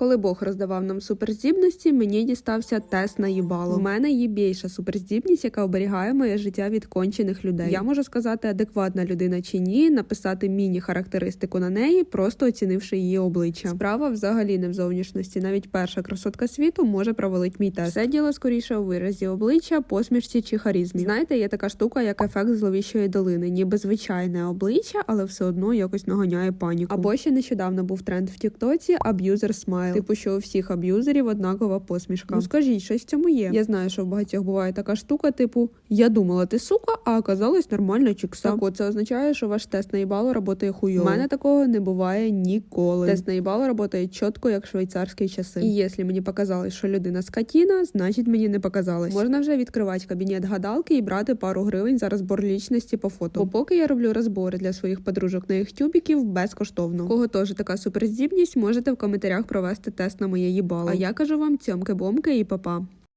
Коли Бог роздавав нам суперздібності, мені дістався тест на їбало. У мене є більша суперздібність, яка оберігає моє життя від кончених людей. Я можу сказати, адекватна людина чи ні, написати міні-характеристику на неї, просто оцінивши її обличчя. Справа взагалі не в зовнішності. Навіть перша красотка світу може провалити мій тест. Все діло скоріше у виразі обличчя, посмішці чи харізмі. Знаєте, є така штука, як ефект зловіщої долини, ніби звичайне обличчя, але все одно якось наганяє паніку. Або ще нещодавно був тренд в Тіктоці аб'юзер смайл. Типу, що у всіх аб'юзерів однакова посмішка. Ну скажіть, щось в цьому є. Я знаю, що в багатьох буває така штука, типу я думала, ти сука, а оказалось нормальна чікса. Так от це означає, що ваш тест на їбало працює хуйово. У мене такого не буває ніколи. Тест на їбало працює чітко, як швейцарські часи. І якщо мені показалось, що людина скотіна, значить мені не показалось. Можна вже відкривати кабінет гадалки і брати пару гривень за розбор лічності по фото. Бо поки я роблю розбори для своїх подружок на їх тюбіків безкоштовно. Кого теж така суперздібність, можете в коментарях провести тест на моє їбало. А я кажу вам цьомки-бомки і папа.